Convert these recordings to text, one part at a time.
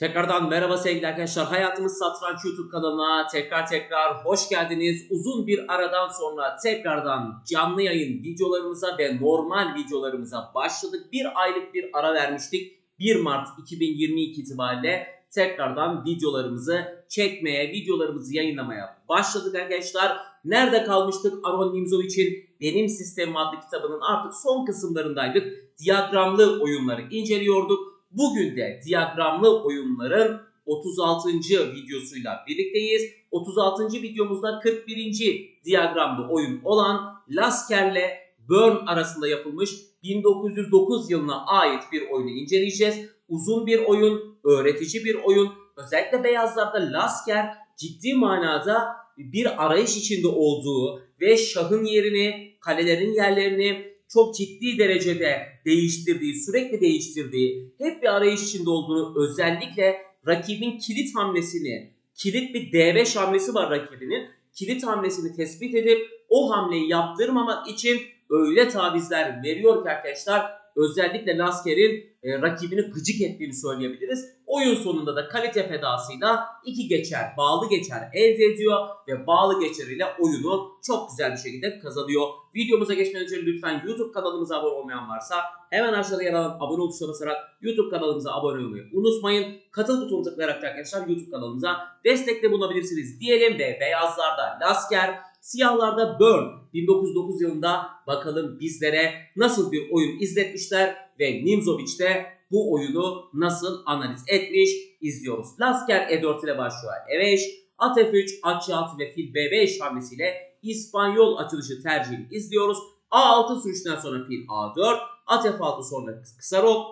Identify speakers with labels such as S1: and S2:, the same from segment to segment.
S1: Tekrardan merhaba sevgili arkadaşlar. Hayatımız Satranç YouTube kanalına tekrar tekrar hoş geldiniz. Uzun bir aradan sonra tekrardan canlı yayın videolarımıza ve normal videolarımıza başladık. Bir aylık bir ara vermiştik. 1 Mart 2022 itibariyle tekrardan videolarımızı çekmeye, videolarımızı yayınlamaya başladık arkadaşlar. Nerede kalmıştık Aron Nimzovic'in Benim Sistemim adlı kitabının artık son kısımlarındaydık. Diyagramlı oyunları inceliyorduk. Bugün de diyagramlı oyunların 36. videosuyla birlikteyiz. 36. videomuzda 41. diyagramlı oyun olan Lasker'le Burn arasında yapılmış 1909 yılına ait bir oyunu inceleyeceğiz. Uzun bir oyun, öğretici bir oyun. Özellikle beyazlarda Lasker ciddi manada bir arayış içinde olduğu ve şahın yerini, kalelerin yerlerini çok ciddi derecede değiştirdiği, sürekli değiştirdiği, hep bir arayış içinde olduğunu özellikle rakibin kilit hamlesini, kilit bir D5 hamlesi var rakibinin. Kilit hamlesini tespit edip o hamleyi yaptırmamak için öyle tavizler veriyor ki arkadaşlar özellikle Lasker'in e, rakibini gıcık ettiğini söyleyebiliriz. Oyun sonunda da kalite fedasıyla iki geçer, bağlı geçer elde ediyor ve bağlı geçeriyle oyunu çok güzel bir şekilde kazanıyor. Videomuza geçmeden önce lütfen YouTube kanalımıza abone olmayan varsa hemen aşağıda yer alan abone tuşuna basarak YouTube kanalımıza abone olmayı unutmayın. Katıl butonuna tıklayarak da arkadaşlar YouTube kanalımıza destekte bulunabilirsiniz diyelim ve beyazlarda Lasker, siyahlarda Burn 1909 yılında bakalım bizlere nasıl bir oyun izletmişler ve Nimzovic de bu oyunu nasıl analiz etmiş izliyoruz. Lasker E4 ile başlıyor. E5, At F3, At C6 ve Fil B5 hamlesiyle İspanyol açılışı tercihini izliyoruz. A6 sürüşten sonra Fil A4, At F6 sonra kısa rok,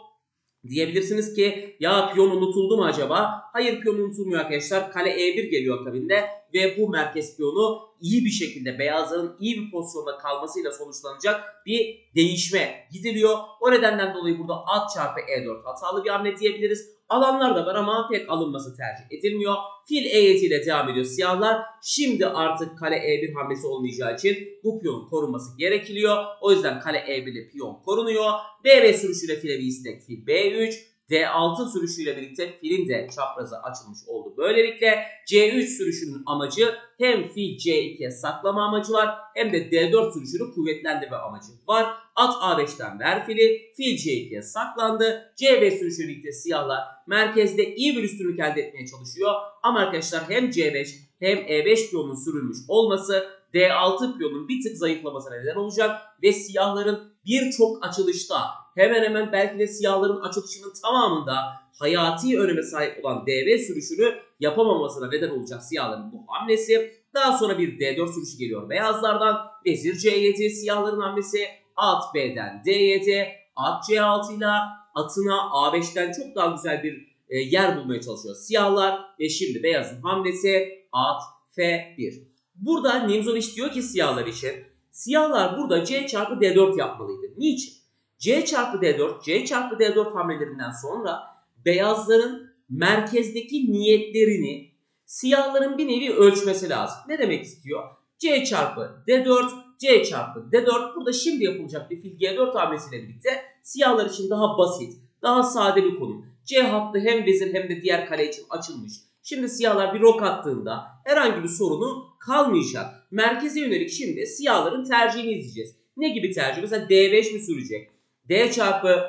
S1: Diyebilirsiniz ki ya piyon unutuldu mu acaba? Hayır piyon unutulmuyor arkadaşlar. Kale E1 geliyor akabinde ve bu merkez piyonu iyi bir şekilde beyazların iyi bir pozisyonda kalmasıyla sonuçlanacak bir değişme gidiliyor. O nedenden dolayı burada at çarpı E4 hatalı bir hamle diyebiliriz. Alanlar da var ama pek alınması tercih edilmiyor. Fil E7 ile devam ediyor siyahlar. Şimdi artık kale E1 hamlesi olmayacağı için bu piyonun korunması gerekiliyor. O yüzden kale E1 ile piyon korunuyor. B5 sürüşüyle file bir istek fil B3. D6 sürüşüyle birlikte filin de çaprazı açılmış oldu. Böylelikle C3 sürüşünün amacı hem fil C2'ye saklama amacı var hem de D4 sürüşünü kuvvetlendirme amacı var. At A5'ten ver fili, fil C2'ye saklandı. C5 sürüşüyle birlikte siyahlar merkezde iyi bir üstünlük elde etmeye çalışıyor. Ama arkadaşlar hem C5 hem E5 piyonun sürülmüş olması D6 piyonun bir tık zayıflamasına neden olacak ve siyahların birçok açılışta hemen hemen belki de siyahların açılışının tamamında hayati öneme sahip olan DV sürüşünü yapamamasına neden olacak siyahların bu hamlesi. Daha sonra bir D4 sürüşü geliyor beyazlardan. Vezir C7 siyahların hamlesi. At B'den D7. At C6 ile atına A5'ten çok daha güzel bir e, yer bulmaya çalışıyor siyahlar. Ve şimdi beyazın hamlesi at F1. Burada Nimzovic diyor ki siyahlar için siyahlar burada C çarpı D4 yapmalıydı. Niçin? C çarpı D4, C çarpı D4 hamlelerinden sonra beyazların merkezdeki niyetlerini siyahların bir nevi ölçmesi lazım. Ne demek istiyor? C çarpı D4, C çarpı D4 burada şimdi yapılacak bir fil G4 hamlesiyle birlikte siyahlar için daha basit, daha sade bir konum. C hattı hem vezir hem de diğer kale için açılmış. Şimdi siyahlar bir rok attığında herhangi bir sorunu kalmayacak. Merkeze yönelik şimdi siyahların tercihini izleyeceğiz. Ne gibi tercih? Mesela D5 mi sürecek? D çarpı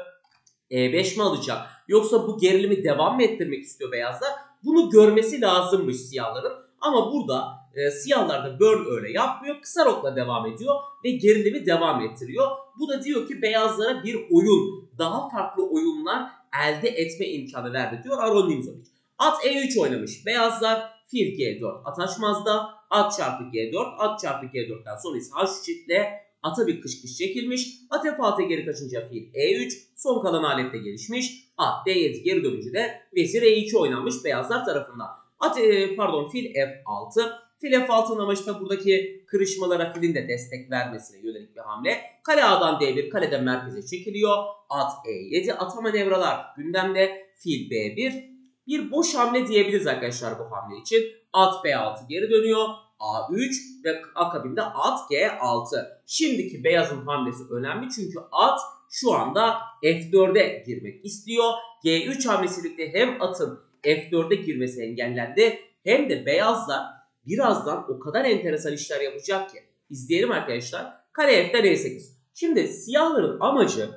S1: E5 mi alacak? Yoksa bu gerilimi devam mı ettirmek istiyor beyazlar? Bunu görmesi lazımmış siyahların. Ama burada e, siyahlar da burn öyle yapmıyor. Kısa rokla devam ediyor ve gerilimi devam ettiriyor. Bu da diyor ki beyazlara bir oyun, daha farklı oyunlar elde etme imkanı verdi diyor Aron Nimzovic. At E3 oynamış. Beyazlar fil G4 ataşmazda. At çarpı G4. At çarpı G4'ten sonra ise H3 ile ata bir kış kış çekilmiş. At F6'ya geri kaçınca fil E3. Son kalan alette gelişmiş. At D7 geri dönünce de vezir E2 oynanmış beyazlar tarafından. At e, pardon fil F6. Fil F6'nın amacı da buradaki kırışmalara filin de destek vermesine yönelik bir hamle. Kale A'dan D1 kaleden merkeze çekiliyor. At E7 ata manevralar gündemde. Fil B1 bir boş hamle diyebiliriz arkadaşlar bu hamle için. At B6 geri dönüyor. A3 ve akabinde at G6. Şimdiki beyazın hamlesi önemli çünkü at şu anda F4'e girmek istiyor. G3 hamlesiyle hem atın F4'e girmesi engellendi. Hem de beyazlar birazdan o kadar enteresan işler yapacak ki. İzleyelim arkadaşlar. Kale F'den E8. Şimdi siyahların amacı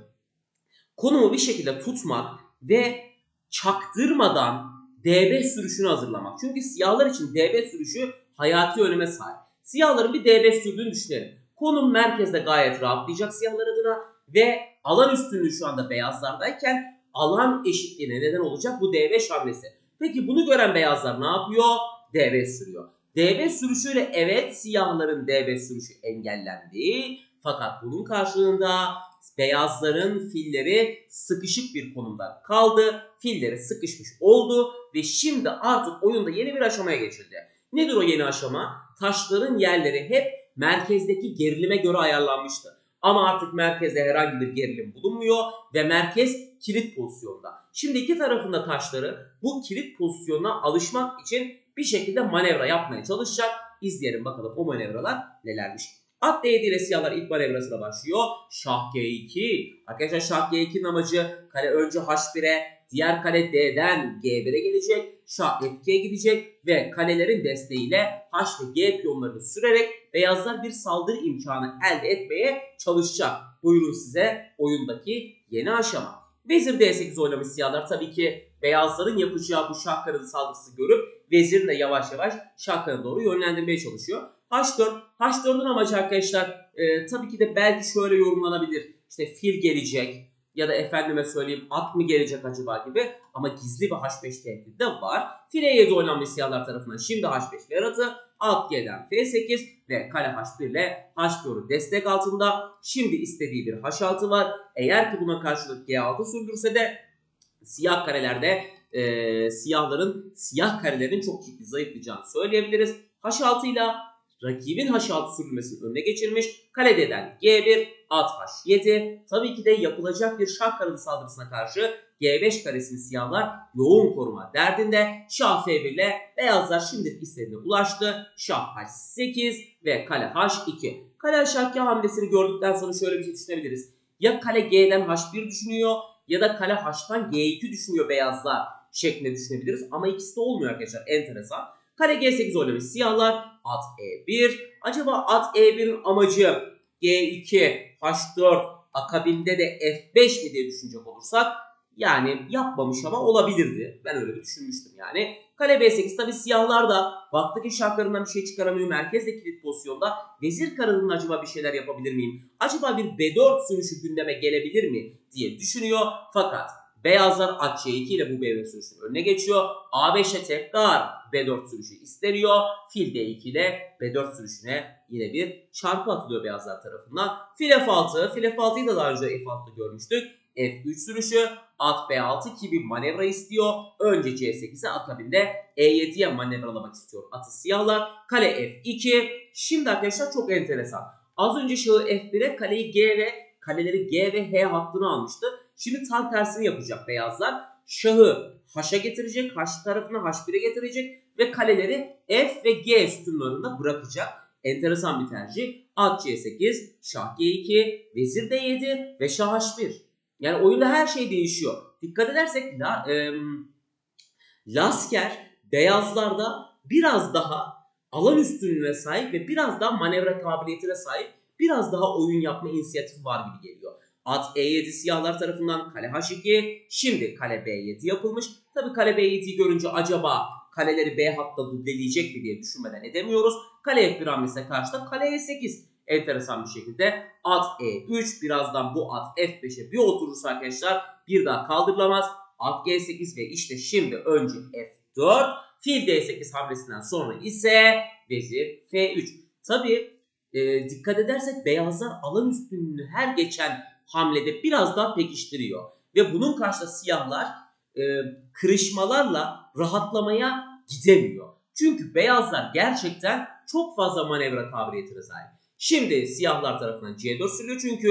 S1: konumu bir şekilde tutmak ve çaktırmadan DB sürüşünü hazırlamak. Çünkü siyahlar için DB sürüşü hayati öneme sahip. Siyahların bir DB sürdüğünü düşünelim. Konum merkezde gayet rahatlayacak siyahlar adına ve alan üstünlüğü şu anda beyazlardayken alan eşitliğine neden olacak bu DB hamlesi. Peki bunu gören beyazlar ne yapıyor? DB sürüyor. DB sürüşüyle evet siyahların DB sürüşü engellendi. Fakat bunun karşılığında beyazların filleri sıkışık bir konumda kaldı. Filleri sıkışmış oldu ve şimdi artık oyunda yeni bir aşamaya geçildi. Nedir o yeni aşama? Taşların yerleri hep merkezdeki gerilime göre ayarlanmıştı. Ama artık merkezde herhangi bir gerilim bulunmuyor ve merkez kilit pozisyonda. Şimdi iki tarafında taşları bu kilit pozisyonuna alışmak için bir şekilde manevra yapmaya çalışacak. İzleyelim bakalım o manevralar nelermiş. At D7 ile siyahlar ilk manevrasına başlıyor. Şah G2. Arkadaşlar Şah G2'nin amacı kale önce H1'e diğer kale D'den G1'e gelecek. Şah F2'ye gidecek ve kalelerin desteğiyle H ve G piyonlarını sürerek beyazlar bir saldırı imkanı elde etmeye çalışacak. Buyurun size oyundaki yeni aşama. Vezir D8 oynamış siyahlar tabii ki beyazların yapacağı bu şah kanadı saldırısı görüp vezirini de yavaş yavaş şah doğru yönlendirmeye çalışıyor. H4. H4'ün amacı arkadaşlar e, tabii ki de belki şöyle yorumlanabilir. İşte fil gelecek ya da efendime söyleyeyim at mı gelecek acaba gibi ama gizli bir H5 tehdidi de var. File 7 oynanmış siyahlar tarafından. Şimdi H5 Berat'ı at G'den F8 ve kale H1 ile H4'ü destek altında. Şimdi istediği bir H6 var. Eğer ki buna karşılık G6 sürdürse de siyah karelerde e, siyahların siyah karelerin çok ciddi zayıflayacağını söyleyebiliriz. H6 ile rakibin H6 sürülmesinin önüne geçirmiş. Kaleden G1, at H7. Tabii ki de yapılacak bir şah kanadı saldırısına karşı G5 karesini siyahlar yoğun koruma derdinde. Şah F1 ile beyazlar şimdi istediğine ulaştı. Şah H8 ve kale H2. Kale H2 hamlesini gördükten sonra şöyle bir şey düşünebiliriz. Ya kale G'den H1 düşünüyor ya da kale H'tan G2 düşünüyor beyazlar şeklinde düşünebiliriz. Ama ikisi de olmuyor arkadaşlar enteresan. Kale G8 oynamış siyahlar. At E1. Acaba at E1'in amacı G2, H4, akabinde de F5 mi diye düşünecek olursak yani yapmamış ama olabilirdi. Ben öyle bir düşünmüştüm yani. Kale B8 tabi siyahlar da baktı ki bir şey çıkaramıyor. Merkezde kilit pozisyonda. Vezir karının acaba bir şeyler yapabilir miyim? Acaba bir B4 sürüşü gündeme gelebilir mi diye düşünüyor. Fakat beyazlar at C2 ile bu B5 sürüşünün önüne geçiyor. A5'e tekrar B4 sürüşü isteniyor. Fil D2 ile B4 sürüşüne yine bir çarpı atılıyor beyazlar tarafından. Fil F6. Fil F6'yı da daha önce F6'da görmüştük. F3 sürüşü at B6 ki bir manevra istiyor. Önce C8'e akabinde E7'ye manevralamak istiyor atı siyahlar. Kale F2. Şimdi arkadaşlar çok enteresan. Az önce şahı F1'e kaleyi G ve kaleleri G ve H hattını almıştı. Şimdi tam tersini yapacak beyazlar. Şahı H'a getirecek, H tarafına H1'e getirecek ve kaleleri F ve G sütunlarında bırakacak. Enteresan bir tercih. At C8, Şah G2, Vezir D7 ve Şah H1. Yani oyunda her şey değişiyor. Dikkat edersek la, e, Lasker beyazlarda biraz daha alan üstünlüğüne sahip ve biraz daha manevra kabiliyetine sahip biraz daha oyun yapma inisiyatifi var gibi geliyor. At E7 siyahlar tarafından kale H2 şimdi kale B7 yapılmış. Tabi kale B7'yi görünce acaba kaleleri B hatta dubleleyecek mi diye düşünmeden edemiyoruz. Kale F1 hamlesine karşı da kale E8 enteresan bir şekilde at E3 birazdan bu at F5'e bir oturursa arkadaşlar bir daha kaldırılamaz. At G8 ve işte şimdi önce F4 fil D8 hamlesinden sonra ise vezir F3. Tabi e, dikkat edersek beyazlar alan üstünlüğünü her geçen hamlede biraz daha pekiştiriyor. Ve bunun karşısında siyahlar e, kırışmalarla rahatlamaya gidemiyor. Çünkü beyazlar gerçekten çok fazla manevra kabiliyetine sahip. Şimdi siyahlar tarafından C4 sürüyor çünkü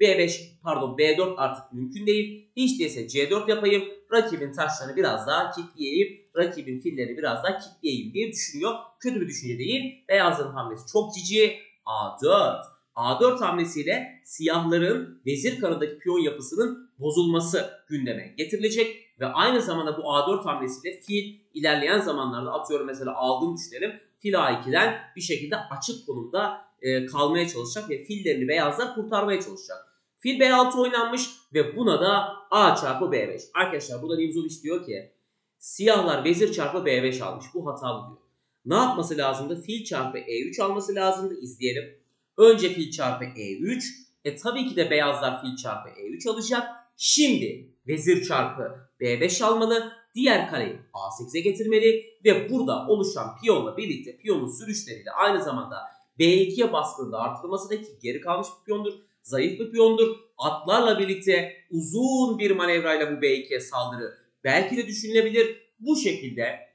S1: B5 pardon B4 artık mümkün değil. Hiç değilse C4 yapayım. Rakibin taşlarını biraz daha kilitleyeyim. Rakibin filleri biraz daha kilitleyeyim diye düşünüyor. Kötü bir düşünce değil. Beyazların hamlesi çok cici. A4. A4 hamlesiyle siyahların vezir kanadındaki piyon yapısının bozulması gündeme getirilecek ve aynı zamanda bu A4 hamlesiyle fil ilerleyen zamanlarda atıyorum mesela aldığını düşünelim. Fil A2'den bir şekilde açık konumda e, kalmaya çalışacak ve fillerini beyazlar kurtarmaya çalışacak. Fil B6 oynanmış ve buna da A çarpı B5. Arkadaşlar burada Nimzovic diyor ki siyahlar vezir çarpı B5 almış. Bu hatalı diyor. Ne yapması lazımdı? Fil çarpı E3 alması lazımdı. İzleyelim. Önce fil çarpı E3. E tabii ki de beyazlar fil çarpı E3 alacak. Şimdi vezir çarpı B5 almalı. Diğer kareyi A8'e getirmeli ve burada oluşan piyonla birlikte piyonun sürüşleriyle aynı zamanda B2'ye baskında artırılması da ki geri kalmış bir piyondur. Zayıf bir piyondur. Atlarla birlikte uzun bir manevrayla bu B2'ye saldırı belki de düşünülebilir. Bu şekilde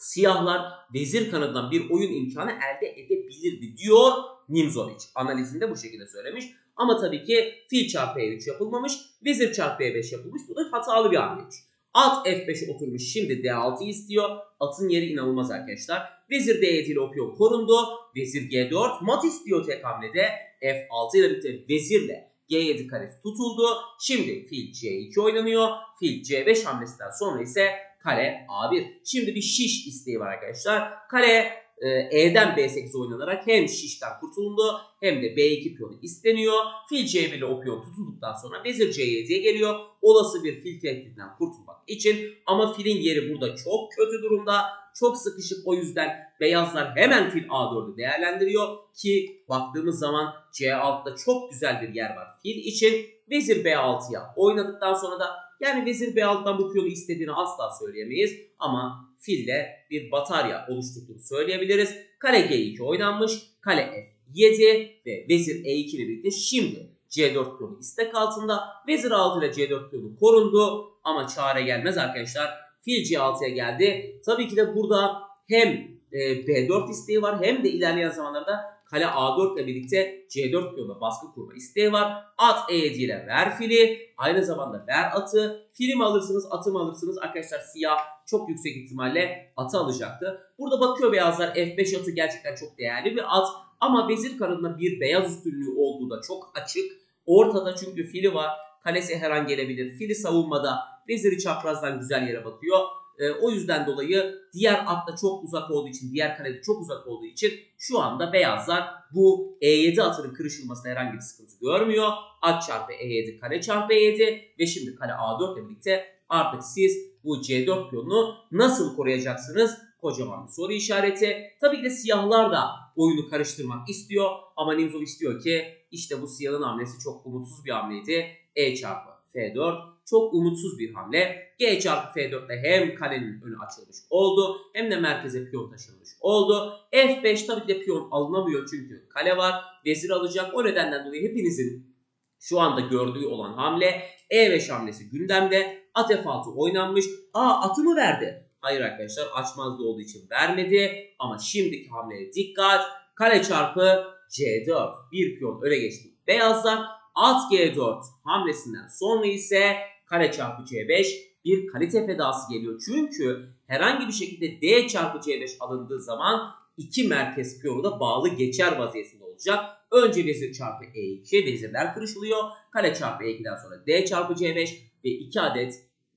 S1: siyahlar vezir kanadından bir oyun imkanı elde edebilirdi diyor Nimzovic. Analizinde bu şekilde söylemiş. Ama tabii ki fil çarpı E3 yapılmamış. Vezir çarpı E5 yapılmış. Bu da hatalı bir hamleymiş. At F5'e oturmuş. Şimdi D6 istiyor. Atın yeri inanılmaz arkadaşlar. Vezir D7 ile o piyon korundu. Vezir G4. Mat istiyor tek hamlede. F6 ile birlikte vezirle G7 karesi tutuldu. Şimdi fil C2 oynanıyor. Fil C5 hamlesinden sonra ise kale A1. Şimdi bir şiş isteği var arkadaşlar. Kale e, E'den B8 oynanarak hem şişten kurtulundu hem de B2 piyonu isteniyor. Fil C1 ile o piyon tutulduktan sonra vezir C7'ye geliyor. Olası bir fil tehdidinden kurtulmak için ama filin yeri burada çok kötü durumda. Çok sıkışık o yüzden beyazlar hemen fil A4'ü değerlendiriyor ki baktığımız zaman C6'da çok güzel bir yer var fil için. Vezir B6'ya oynadıktan sonra da yani vezir B6'dan bu piyonu istediğini asla söyleyemeyiz ama fille bir batarya oluşturduğunu söyleyebiliriz. Kale G2 oynanmış. Kale F7 ve vezir E2 ile birlikte şimdi C4 piyonu istek altında. Vezir 6 ile C4 piyonu korundu ama çare gelmez arkadaşlar. Fil C6'ya geldi. Tabii ki de burada hem e, B4 isteği var hem de ilerleyen zamanlarda kale A4 ile birlikte C4 piyonuna baskı kurma isteği var. At E7 ile ver fili. Aynı zamanda ver atı. Fili mi alırsınız atı mı alırsınız? Arkadaşlar siyah çok yüksek ihtimalle atı alacaktı. Burada bakıyor beyazlar F5 atı gerçekten çok değerli bir at. Ama vezir kanadında bir beyaz üstünlüğü olduğu da çok açık. Ortada çünkü fili var. Kalesi her an gelebilir. Fili savunmada veziri çaprazdan güzel yere bakıyor. E, o yüzden dolayı diğer atla çok uzak olduğu için, diğer kalede çok uzak olduğu için şu anda beyazlar bu E7 atının kırışılmasına herhangi bir sıkıntı görmüyor. At çarpı E7, kale çarpı E7 ve şimdi kale A4 ile birlikte artık siz bu C4 piyonunu nasıl koruyacaksınız? Kocaman bir soru işareti. Tabii ki de siyahlar da oyunu karıştırmak istiyor ama Nimzov istiyor ki işte bu siyahın hamlesi çok umutsuz bir hamleydi. E çarpı F4 çok umutsuz bir hamle. G çarpı F4'te hem kalenin önü açılmış oldu hem de merkeze piyon taşınmış oldu. F5 tabii ki de piyon alınamıyor çünkü kale var. Vezir alacak. O nedenden dolayı hepinizin şu anda gördüğü olan hamle E5 hamlesi gündemde. At F6 oynanmış. Aa atı mı verdi? Hayır arkadaşlar açmazda olduğu için vermedi. Ama şimdiki hamleye dikkat. Kale çarpı C4. Bir piyon öne geçti. Beyazlar at G4 hamlesinden sonra ise kare çarpı C5 bir kalite fedası geliyor. Çünkü herhangi bir şekilde D çarpı C5 alındığı zaman iki merkez piyonu da bağlı geçer vaziyetinde olacak. Önce vezir çarpı E2 vezirler kırışılıyor. Kale çarpı E2'den sonra D çarpı C5 ve 2 adet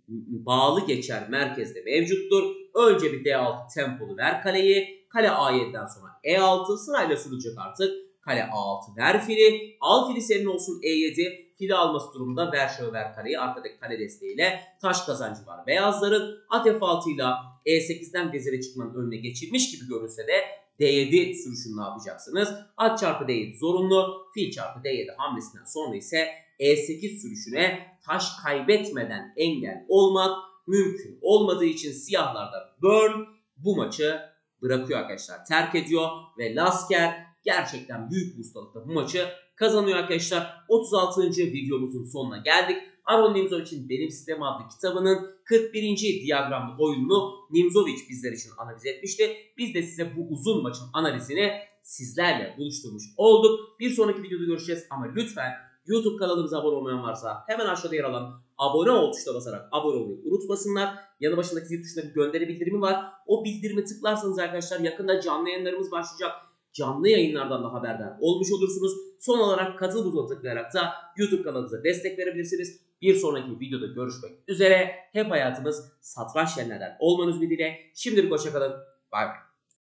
S1: bağlı geçer merkezde mevcuttur. Önce bir D6 tempolu ver kaleyi. Kale A7'den sonra E6 sırayla sürülecek artık. Kale A6 ver fili. Al fili senin olsun E7. Fili alması durumunda ver şahı ver kareyi. Arkadaki kale desteğiyle taş kazancı var. Beyazların at F6 ile E8'den vezire çıkmanın önüne geçilmiş gibi görünse de D7 sürüşünü ne yapacaksınız? At çarpı D7 zorunlu. Fil çarpı D7 hamlesinden sonra ise E8 sürüşüne taş kaybetmeden engel olmak mümkün olmadığı için siyahlarda Burn bu maçı bırakıyor arkadaşlar. Terk ediyor ve Lasker gerçekten büyük bir ustalıkla bu maçı kazanıyor arkadaşlar. 36. videomuzun sonuna geldik. Aron Nimzovic'in Benim Sistem adlı kitabının 41. diyagramlı oyununu Nimzovic bizler için analiz etmişti. Biz de size bu uzun maçın analizini sizlerle buluşturmuş olduk. Bir sonraki videoda görüşeceğiz ama lütfen YouTube kanalımıza abone olmayan varsa hemen aşağıda yer alan abone ol tuşuna basarak abone olmayı unutmasınlar. Yanı başındaki zil tuşuna bir gönderi bildirimi var. O bildirimi tıklarsanız arkadaşlar yakında canlı yayınlarımız başlayacak canlı yayınlardan da haberdar olmuş olursunuz. Son olarak katıl butonuna tıklayarak da YouTube kanalımıza destek verebilirsiniz. Bir sonraki videoda görüşmek üzere. Hep hayatımız satranç yerlerden olmanız dileğiyle. Şimdilik hoşçakalın. Bay bay.